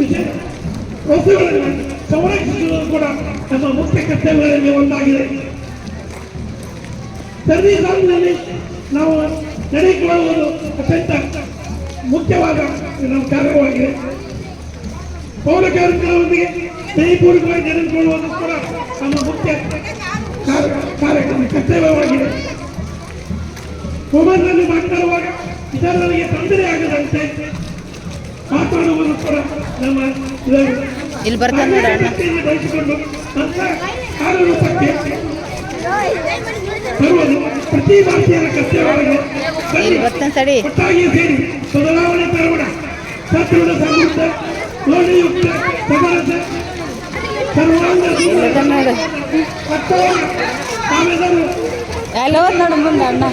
ವಿಷಯ ವಸ್ತುಗಳನ್ನು ಸಂರಕ್ಷಿಸುವುದು ಕೂಡ ನಮ್ಮ ಮುಖ್ಯ ಕರ್ತವ್ಯಗಳಲ್ಲಿ ಒಂದಾಗಿದೆ. ಸರಣಿ ಸಾಲಿನಲ್ಲಿ ನಾವು ನಡೆದುಕೊಳ್ಳುವುದು ಅತ್ಯಂತ ಮುಖ್ಯವಾದ ನಮ್ಮ ಕಾರ್ಯವಾಗಿದೆ. ಪೌರ ಕಾರ್ಯಕ್ರಮದೊಂದಿಗೆ ಸ್ನೇಹಪೂರ್ವಕವಾಗಿ ನಡೆದುಕೊಳ್ಳುವುದು ಕೂಡ ನಮ್ಮ ಮುಖ್ಯ ಕಾರ್ಯ ಕಾರ್ಯಕ್ರಮ ಕರ್ತವ್ಯವಾಗಿದೆ. ಮೊಬೈಲ್ನಲ್ಲಿ ಮಾತನಾಡುವಾಗ ಇತರರಿಗೆ ತೊಂದರೆ ಆಗದಂತೆ ಮಾತಾಡುವುದು ಕೂಡ ಇಲ್ಲಿ ಬರ್ತಾನೆ ನೋಡು ಅಣ್ಣ. ಅಗತ್ಯತೆಯನ್ನು ಬಯಸಿಕೊಂಡು ನಂತರ ಕಾರ್ಯರೂಪಕ್ಕೆ ತರುವುದು ಪ್ರತಿ ಭಾರತೀಯರ ಕರ್ತವ್ಯವಾಗಿದೆ ಬನ್ನಿ, ಇಲ್ಲಿ ಬರ್ತಾನೆ ಸಡಿ ಬದಲಾವಣೆ ತರೋಣ ನೋಡು ಮುಂದೆ ಅಣ್ಣ